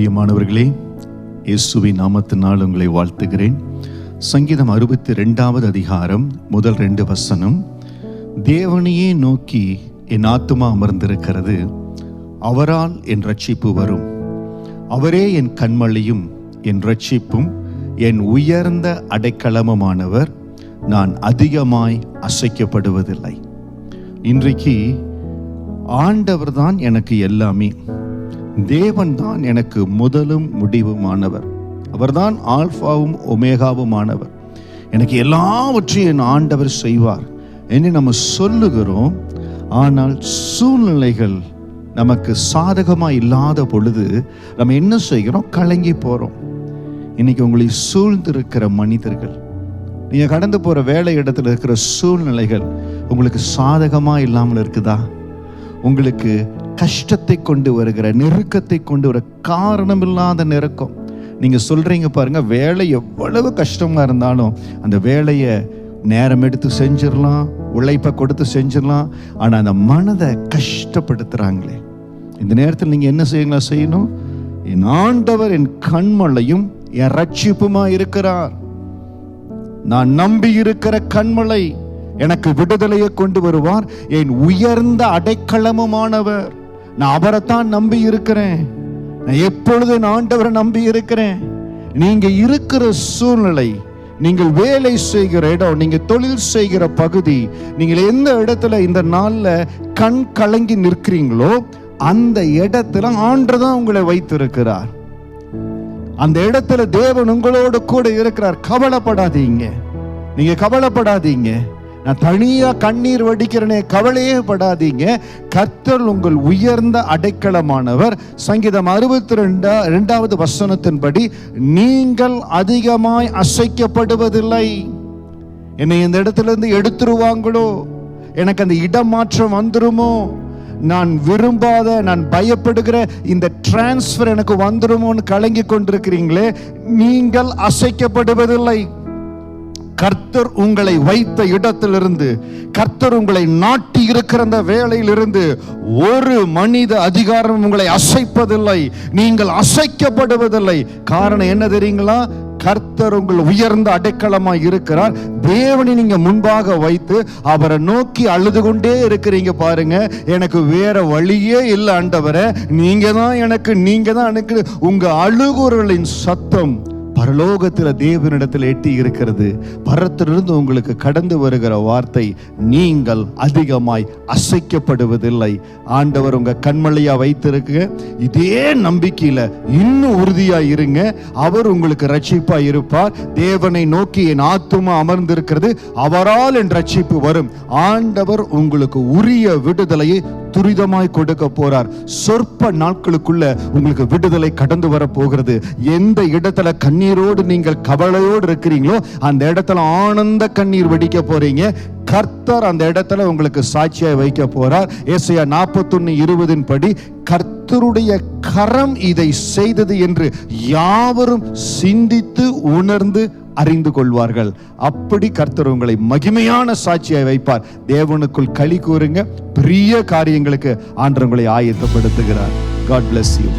பிரியமானவர்களே இயேசுவின் நாமத்தினால் உங்களை வாழ்த்துகிறேன். சங்கீதம் அறுபத்தி ரெண்டாவது அதிகாரம் முதல் ரெண்டு வசனம். தேவனையே நோக்கி என் ஆத்துமா அமர்ந்திருக்கிறது அவரால் என் ரட்சிப்பு வரும். அவரே என் கண்மலையும் என் ரட்சிப்பும் என் உயர்ந்த அடைக்கலமுமானவர். நான் அதிகமாய் அசைக்கப்படுவதில்லை. இன்றைக்கு ஆண்டவர் தான் எனக்கு எல்லாமே. தேவன் தான் எனக்கு முதலும் முடிவுமானவர். அவர்தான் ஆல்ஃபாவும் ஒமேகாவுமானவர். எனக்கு எல்லாவற்றையும் என் ஆண்டவர் செய்வார் என்று நம்ம சொல்லுகிறோம். ஆனால் சூழ்நிலைகள் நமக்கு சாதகமாக இல்லாத பொழுது நம்ம என்ன செய்கிறோம்? கலங்கி போகிறோம் இன்னைக்கு உங்களை சூழ்ந்திருக்கிற மனிதர்கள் நீங்கள் கடந்து போகிற வேலை இடத்துல இருக்கிற சூழ்நிலைகள் உங்களுக்கு சாதகமாக இல்லாமல் இருக்குதா? உங்களுக்கு கஷ்டத்தை கொண்டு வருகிற நெருக்கத்தை கொண்டு வர காரணம் இல்லாத நெருக்கம். நீங்கள் சொல்கிறீங்க பாருங்கள் வேலை எவ்வளவு கஷ்டமாக இருந்தாலும் அந்த வேலையை நேரம் எடுத்து செஞ்சிடலாம் உழைப்பை கொடுத்து செஞ்சிடலாம் ஆனால் அந்த மனதை கஷ்டப்படுத்துகிறாங்களே இந்த நேரத்தில் நீங்கள் என்ன செய்யுங்களா செய்யணும்? என் ஆண்டவர் என் கண்மலையும் என் ரட்சிப்புமா இருக்கிறார். நான் நம்பி இருக்கிற கண்மலை எனக்கு விடுதலையை கொண்டு வருவார். என் உயர்ந்த அடைக்கலமுமானவர். நான் அவரைத்தான் நம்பி இருக்கிறேன். நான் எப்பொழுது நான் ஆண்டவரை நம்பி இருக்கிறேன்? நீங்க இருக்கிற சூழ்நிலை நீங்கள் வேலை செய்கிற இடம் நீங்கள் தொழில் செய்கிற பகுதி நீங்கள் எந்த இடத்துல இந்த நாளில் கண் கலங்கி நிற்கிறீங்களோ அந்த இடத்துல ஆண்டு தான் உங்களை வைத்திருக்கிறார். அந்த இடத்துல தேவன் உங்களோடு கூட இருக்கிறார். கவலைப்படாதீங்க. நீங்க கவலைப்படாதீங்க. நான் தனியாக கண்ணீர் வடிக்கிறனே கவலையே படாதீங்க. கர்த்தர் உங்கள் உயர்ந்த அடைக்கலமானவர். சங்கீதம் அறுபத்தி ரெண்டா ரெண்டாவது வசனத்தின்படி நீங்கள் அதிகமாய் அசைக்கப்படுவதில்லை. என்னை இந்த இடத்துலேருந்து எடுத்துருவாங்களோ? எனக்கு அந்த இடம் மாற்றம் வந்துருமோ? நான் விரும்பாத நான் பயப்படுகிற இந்த டிரான்ஸ்ஃபர் எனக்கு வந்துருமோன்னு கலங்கி கொண்டிருக்கிறீங்களே நீங்கள் அசைக்கப்படுவதில்லை. கர்த்தர் உங்களை வைத்த இடத்திலிருந்து கர்த்தர் உங்களை நாட்டி இருக்கிற அந்த வேலையிலிருந்து ஒரு மனித அதிகாரம் உங்களை அசைப்பதில்லை நீங்கள் அசைக்கப்படுவதில்லை. காரணம் என்ன தெரியுங்களா? கர்த்தர் உங்கள் உயர்ந்த அடைக்கலமாக இருக்கிறார். தேவனை நீங்க முன்பாக வைத்து அவரை நோக்கி அழுது கொண்டே இருக்கிறீங்க பாருங்க. எனக்கு வேற வழியே இல்லை ஆண்டவரை. நீங்க தான் எனக்கு நீங்க தான் எனக்கு. உங்க அழுகுறலின் சத்தம் பரலோகத்தில் தேவனிடத்தில் எட்டி இருக்கிறது. பரத்திலிருந்து உங்களுக்கு கடந்து வருகிற வார்த்தை நீங்கள் அதிகமாய் அசைக்கப்படுவதில்லை. ஆண்டவர் உங்கள் கண்மலையாக வைத்திருக்குங்க. இதே நம்பிக்கையில் இன்னும் உறுதியாக இருங்க. அவர் உங்களுக்கு ரட்சிப்பாக இருப்பார். தேவனை நோக்கி என் ஆத்துமா அமர்ந்திருக்கிறது. அவரால் என் ரட்சிப்பு வரும். ஆண்டவர் உங்களுக்கு உரிய விடுதலையை துரிதமாய் கொடுக்க போறார். சொற்ப நாட்களுக்குள்ள உங்களுக்கு விடுதலை கடந்து வர போகிறது. எந்த இடத்துல கண்ணீரோடு நீங்கள் கவலையோடு இருக்கிறீங்களோ அந்த இடத்துல ஆனந்த கண்ணீர் வெடிக்க போறீங்க. கர்த்தர் அந்த இடத்துல உங்களுக்கு சாட்சியாய் வைக்க போறார். ஏசையா நாற்பத்தொன்னு இருபதின் படி கர்த்தருடைய கரம் இதை செய்தது என்று யாவரும் சிந்தித்து உணர்ந்து அறிந்து கொள்வார்கள். அப்படி கர்த்தர் உங்களை மகிமையான சாட்சியை வைப்பார். தேவனுக்குள் களி கூறுங்க பெரிய காரியங்களுக்கு ஆண்டவங்களை ஆயத்தப்படுத்துகிறார். God bless you